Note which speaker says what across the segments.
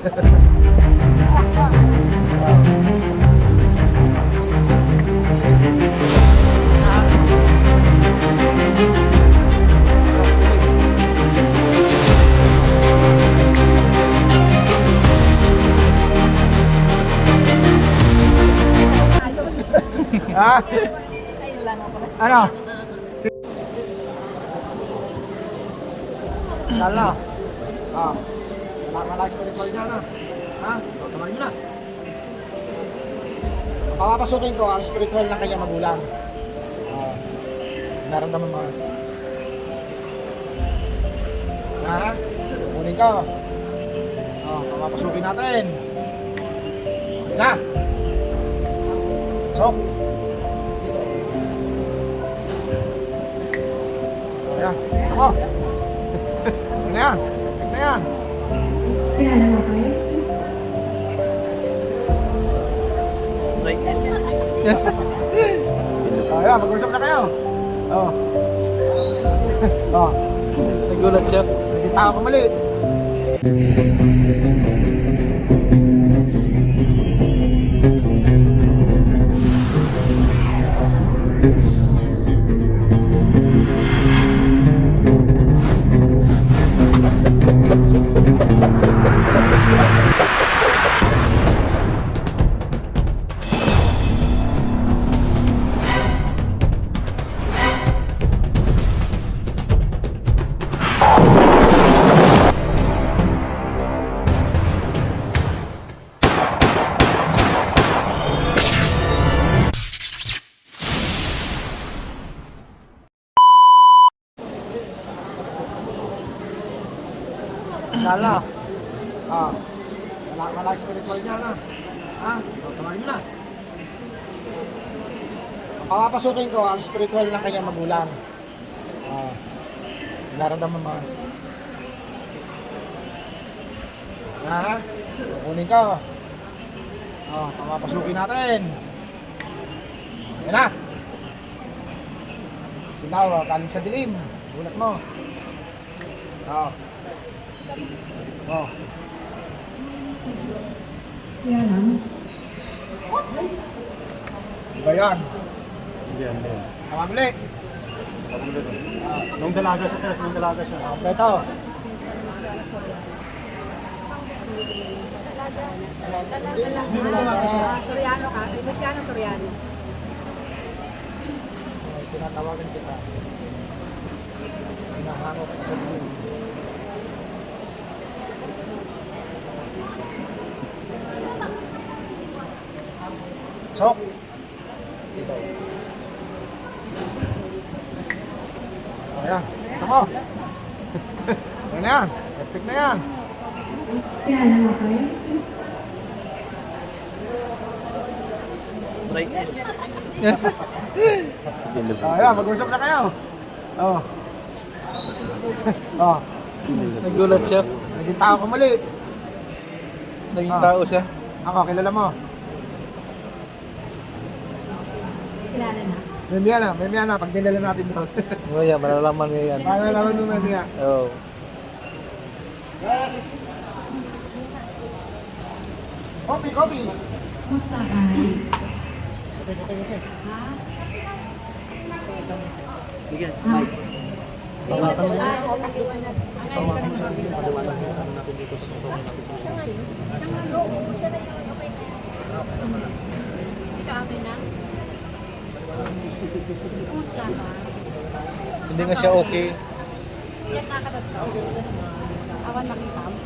Speaker 1: Ha? Ano? Lala. Ah. Malakas pa rin pa rin na. Ha? Tamarin mo na. Papapasukin ko ang spiritual ng kanyang magulang. Ah. Naramdaman mo. Ha? Kunin ko. Ah, papapasukin natin. Okay na. Sok. Ayan. Ako. Ano yan? Ano yan?
Speaker 2: Kilala mo kayo?
Speaker 1: Ayan, mag-usap na kayo. Oh. oh.
Speaker 3: Nagulat siya.
Speaker 1: Naging tao ko mali. Lala. Ah. Wala, wala spiritual niya na. Oh, tamarin mo na. Papapasukin ko ang spiritual ng kanyang magulang. Ah. Naramdaman mo. Ha? Kunin ko. Oh, papapasukin natin. Ayan na. Sinaw, kaling sa dilim. Gulat mo. Oh. Oh.
Speaker 2: Kilala mo?
Speaker 1: Iba yan.
Speaker 3: Hindi yan, hindi yan.
Speaker 1: Kamabili.
Speaker 3: Nung dalaga siya, Ted, nung dalaga siya.
Speaker 4: Ah, Soriano ka? Luciano Soriano.
Speaker 1: Tinatawagan kita. Hinahanap sa dilim. Sok. Sitaw. Ayan. Ito mo. Ayan na yan. Perfect na yan.
Speaker 2: Kilala mo kayo?
Speaker 3: Brightness.
Speaker 1: Ayan, mag-usap na kayo. Oh. oh.
Speaker 3: Nagulat siya.
Speaker 1: Naging tao ko mali.
Speaker 3: Naging
Speaker 1: Ah.
Speaker 3: tao siya.
Speaker 1: Ako, kilala mo.
Speaker 2: Kilala na.
Speaker 1: Memya na, memya na. Pag dinala natin doon.
Speaker 3: Oh, yeah, malalaman niya yan.
Speaker 1: Para naman nung memya.
Speaker 3: Oh.
Speaker 1: Yes. Copy, copy.
Speaker 2: Musta ka?
Speaker 1: Okay, okay, okay.
Speaker 3: Bigyan,
Speaker 2: Ah,
Speaker 1: Tawagan mo siya.
Speaker 4: Okay.
Speaker 1: Mo siya. Paliwanag mo sa natin dito sa tulong natin sa isa.
Speaker 4: Si Kaame na. Kumusta ka?
Speaker 3: Hindi nga siya okay.
Speaker 4: Yan nakakatato. Awan makita mo.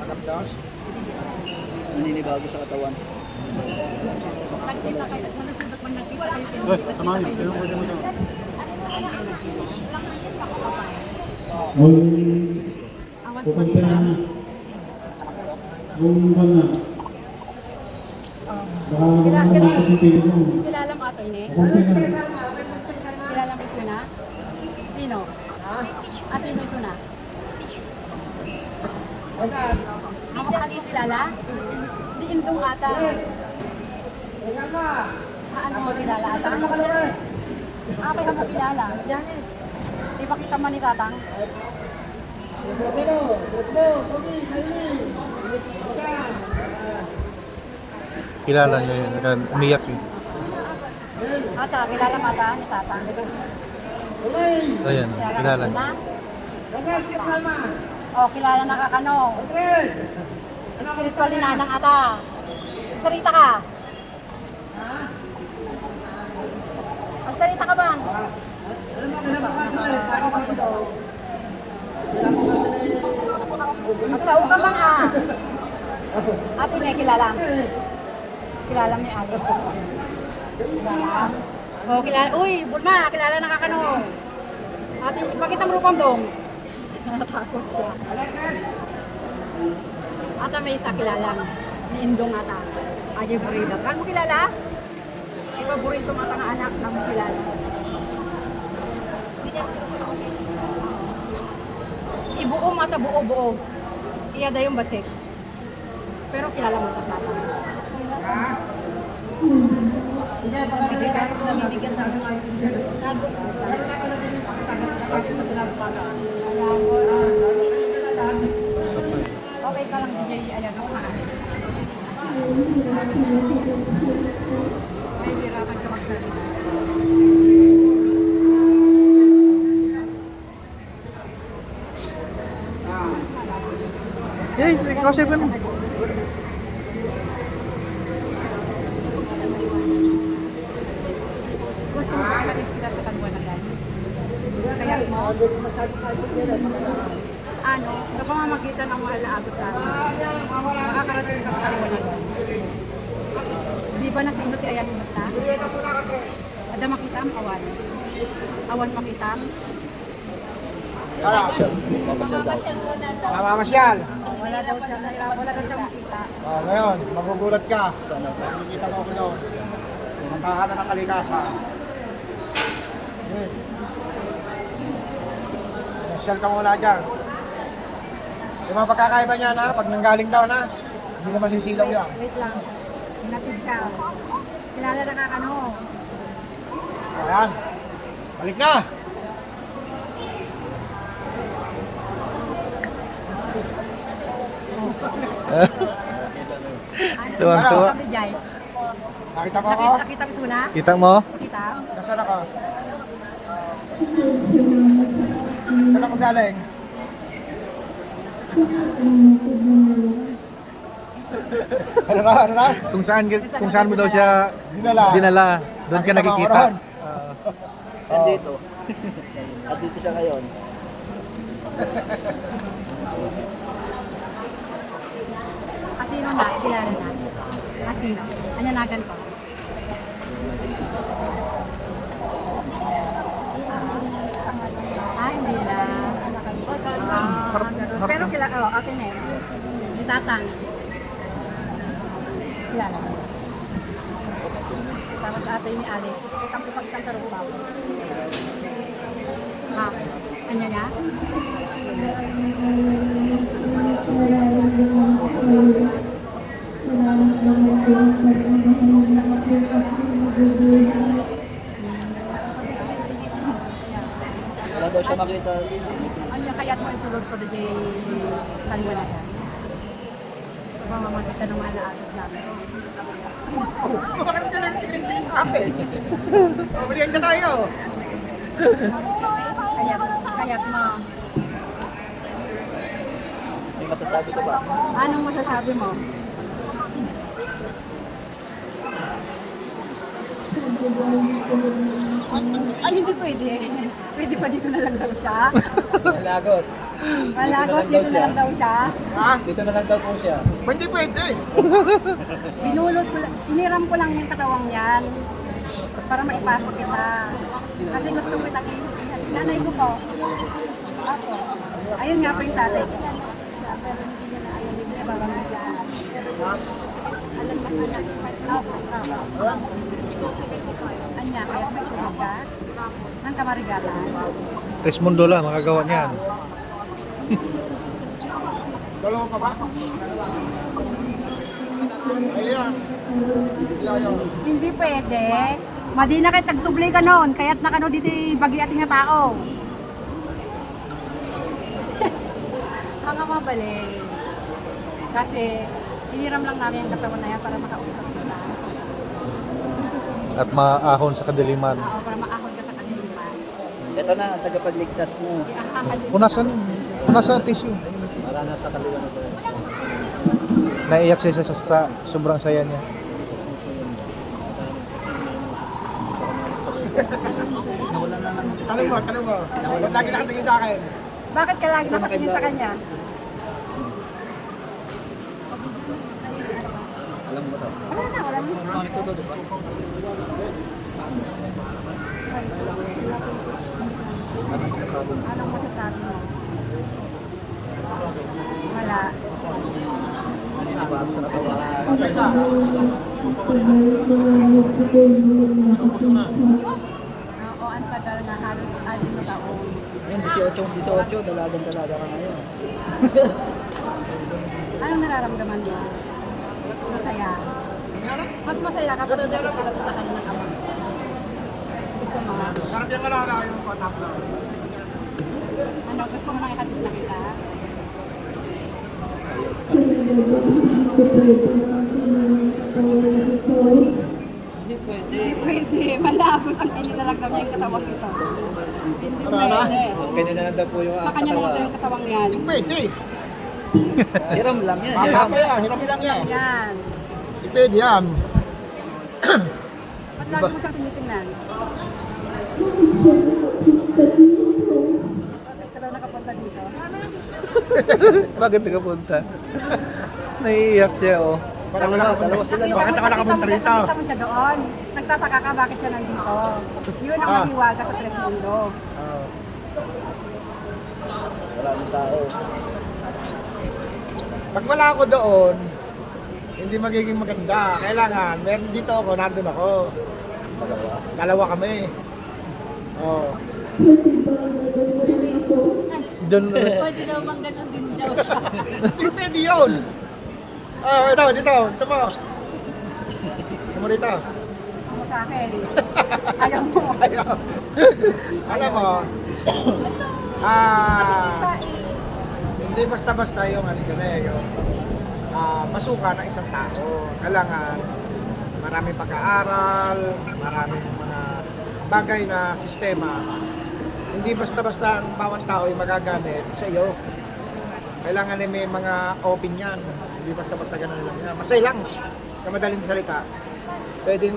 Speaker 1: Nakapdas.
Speaker 3: Naninibago sa katawan.
Speaker 4: Nagkita kayo. Sa nasundot mo nagkita kayo.
Speaker 3: Eh, niyo. Kailan pwede mo
Speaker 5: na nung mga baka naman kasi tingin mo.
Speaker 4: Kilala mo ato ini?
Speaker 5: Na.
Speaker 4: Kilala mo Suna? Sino? Ah, sino yung Suna? Ako ka kilala? Di indong ata. Mo kilala ata? Ate ka mo kilala. Janet. Di ba kita man ni Tatang?
Speaker 3: Kilala niya yun. Umiyak yun.
Speaker 4: Ata, kilala mo ata ni Tatang?
Speaker 3: Ayan, kilala
Speaker 4: mo
Speaker 3: niya.
Speaker 4: Oh, kilala na ka kano. Espiritual ni Nanang ata. Sarita ka. Magsalita ka ba? Magsaw ka man ah. Ate niya kilala. Kilala ni Alex. Kilala. Oh, kilala. Uy, Bulma, kilala na kakano. Ate, bakit ang rupang dong? Natatakot siya. Ata may isa kilala. Ni Indong ata. Ajay Burida. Kan mo kilala? Paborito nga anak na mo kilala. Ibuo mata buo buo. Iya da yung basik. Pero kilala mo ito tata. Okay ka lang DJ, ayan ako na. May hirapan ka magsalita.
Speaker 3: Yes, ikaw sir mo.
Speaker 4: Gusto mo ba kita sa kaliwanagan? Kaya mo? Ano, sa pamamagitan ng mahal na agos natin, makakarating ka sa kaliwanagan. Di ba nasa indot ayan mo ta? Ada makitam, awan. Awan makitam.
Speaker 1: Namamasyal.
Speaker 4: Wala daw siya, wala daw siya makita.
Speaker 1: Oh, ngayon, magugulat ka. Nakikita ko ako doon. Sa tahanan ng kalikasan. Hmm. Nasyal ka muna dyan. Yung mga pagkakaiba niya na, pag nanggaling daw na, hindi na masisilaw yan.
Speaker 4: Wait lang. Hinatid siya. Kilala na kakano.
Speaker 1: Ayan. Balik na.
Speaker 3: Tuwang-tuwa.
Speaker 4: Kami Jai.
Speaker 1: Nakita mo ako?
Speaker 4: Nakita, nakita ko suna.
Speaker 3: Kita mo?
Speaker 4: Kita.
Speaker 1: Nasaan ako? Saan ako galing? Ano na, ano na?
Speaker 3: Kung saan, kung saan mo daw siya
Speaker 1: Dinala.
Speaker 3: dinala, doon ka nakikita. Nandito. At dito siya ngayon.
Speaker 4: Asino na, kilala na. Asino. Anyanagan ko. Ah, hindi na. Ah. Pero kilala, oh, akin eh. Ni Tatang. Kilala. Sama sa ate ni Alex. Kitang pagkanta rin pa. Ha? Ano niya?
Speaker 3: Wala daw siya makita.
Speaker 4: Ano kaya't mo itulog ko DJ kaliwanagan? Sa pamamagitan ng mga naatos namin.
Speaker 1: Bakit ka lang tingin-tingin kape? O, balikan na tayo.
Speaker 4: Kaya't, kaya't mo.
Speaker 3: May masasabi ka ba?
Speaker 4: Anong masasabi mo? Ay, hindi pwede. Pwede pa dito na lang daw siya.
Speaker 3: Lagos.
Speaker 4: Malagos, dito na lang daw siya.
Speaker 1: Ha?
Speaker 3: Dito na lang daw po siya.
Speaker 1: Hindi pwede.
Speaker 4: Binulot ko lang, hiniram ko lang yung katawang yan. Para maipasok kita. Kasi gusto ko kita nanay ko po. Ako. Ayun nga po yung tatay ko. Pero hindi niya na ayaw, hindi niya babanggaan. Alam mo na, Opo, opo. Anya, kaya may tulog ka? Nang kamarigalan.
Speaker 3: Tres mundo lang, makagawa niyan.
Speaker 1: Dalawa pa ba? Ayan.
Speaker 4: Hindi pwede. Madi na kayo tagsubli ka noon, kaya't nakano dito bagi ating nga tao. Ang nga mabalik. Kasi, hiniram lang namin ang katawan na yan para makausap kita.
Speaker 3: At maahon sa kadiliman.
Speaker 4: Oo, para maahon.
Speaker 3: Ito na, ang tagapagligtas mo.
Speaker 4: Punasan.
Speaker 3: Punasan, punasan tissue. Para na sa kaliwa na tayo. Naiyak siya sa, sa sobrang saya niya.
Speaker 1: Tanong mo, tanong mo. Ba't lagi nakatingin sa akin?
Speaker 4: Bakit ka lagi nakatingin sa kanya?
Speaker 3: Alam mo to.
Speaker 4: Wala na, wala na.
Speaker 3: Ano ito to, di ba? Ano masasabi mo?
Speaker 4: Anong masasabi mo? Wala.
Speaker 3: Naninibago sa katawan.
Speaker 1: Isa.
Speaker 4: Oo, ang tagal na halos anim na taon.
Speaker 3: Ayun, 18, 18, dalagan-dalaga ka ngayon.
Speaker 4: Anong nararamdaman mo? Masaya. Mas masaya ka nakikita sa takan ng ama.
Speaker 1: Sarap yung kalala yung patap na.
Speaker 4: Ano, gusto mo nang ihatid na kita?
Speaker 3: Hindi pwede.
Speaker 4: Hindi pwede. Malabos ang inilalagam niya yung katawang ito. Hindi
Speaker 1: Ano, ano?
Speaker 4: pwede.
Speaker 3: Kanya na lang daw po yung
Speaker 4: Sa kanya na lang daw yung katawang yan.
Speaker 1: Hindi pwede.
Speaker 3: Hiram lang yan. Hiram.
Speaker 1: yan, hirap lang yan.
Speaker 4: Yan.
Speaker 1: Hindi pwede yan.
Speaker 4: Ba't lagi mo siyang tinitingnan? Bakit ka nakapunta dito?
Speaker 3: Bakit nakapunta? Naiiyak siya, oh.
Speaker 1: Parang wala ka
Speaker 3: Dalawa sila.
Speaker 1: Bakit ako nakapunta rito?
Speaker 4: Nakita mo siya doon. Nagtataka ka bakit siya nandito. Yun ang
Speaker 1: Ah.
Speaker 4: mahiwaga sa Tres Mundo.
Speaker 3: Wala ng tao.
Speaker 1: Pag wala ako doon, hindi magiging maganda. Kailangan, meron dito ako, nandun ako. Dalawa kami. Oh.
Speaker 3: Doon
Speaker 4: Pwede daw bang ganun din daw siya.
Speaker 1: Hindi pwede yun. Oh, ito, dito. Gusto mo? Gusto mo dito?
Speaker 4: Gusto mo sa akin. Ayaw mo.
Speaker 1: Ayaw. Alam mo, ah, hindi basta-basta yung ano yun eh, yung ah, pasukan ng isang tao. Kailangan maraming pag-aaral, maraming bagay na sistema. Hindi basta-basta ang bawat tao ay magagamit sa iyo. Kailangan ay may mga opinion. Hindi basta-basta ganun lang. yan. Masay lang. Sa madaling salita. Pwedeng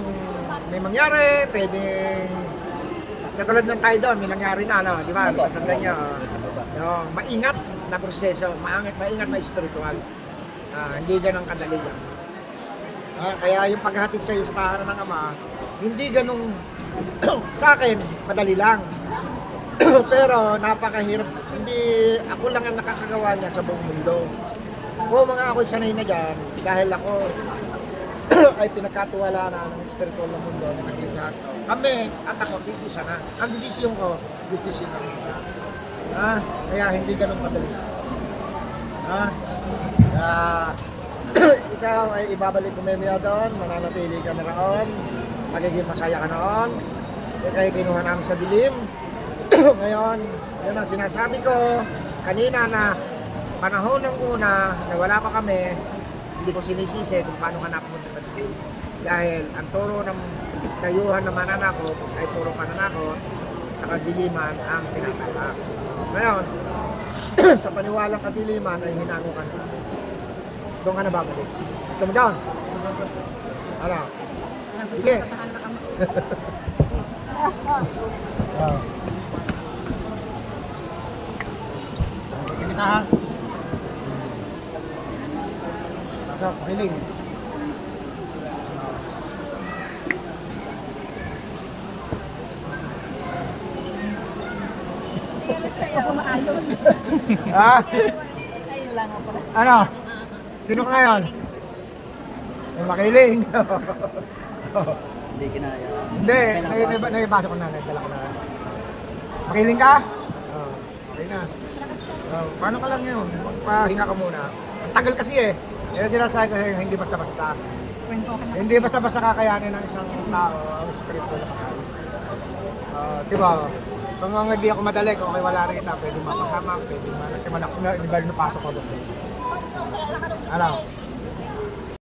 Speaker 1: may mangyari, pwedeng Katulad ng tayo doon, may nangyari na, no? di ba? Katulad niya, no? maingat na proseso, maingat, maingat na spiritual. Ah, hindi ganun kadali yan. Ah, kaya yung paghatid sa iyo sa tahanan ng Ama, hindi ganun sa akin, madali lang. Pero napakahirap. Hindi ako lang ang nakakagawa niya sa buong mundo. Kung mga ako sanay na dyan, dahil ako ay pinagkatiwala na ng spiritual na mundo na nagiging Kami at ako, isa na. Ang desisyon ko, desisyon na. Ah, kaya hindi ganun kadali. Ah, ah, ikaw ay ibabalik ko memya doon, mananatili ka na roon, magiging masaya ka noon, ikaw ay kinuha namin sa dilim. Ngayon, yun ang sinasabi ko, kanina na panahon ng una na wala pa kami, hindi ko sinisisi kung paano ka napunta sa dilim. Dahil ang turo ng dayuhan na mananakot ay puro pananakot sa kadiliman ang pinatala. Ngayon, sa paniwalang kadiliman ay hinago ka na. Doon ka na babalik. Mo doon? Ano? Sige. Wow. Kita ha? So, feeling.
Speaker 4: Ako.
Speaker 1: Ano? Sino ka ngayon? Makiling.
Speaker 3: Hindi kinaya.
Speaker 1: Hindi, nai- naibasa ko na, nagdala ko na. Makiling ka? Oh, okay na. Oh, paano ka lang yun? Magpahinga ka muna. Ang tagal kasi eh. Kaya sinasabi ko, eh, hindi basta-basta. Hindi basta-basta kakayanin ng isang tao ang spiritual na kakayanin. Uh, di ba? Kung nga hindi ako madali, kung okay, wala rin kita, pwede mapakamak, pwede man. Kasi malak na, di ba, napasok ko doon. Ano? Alam.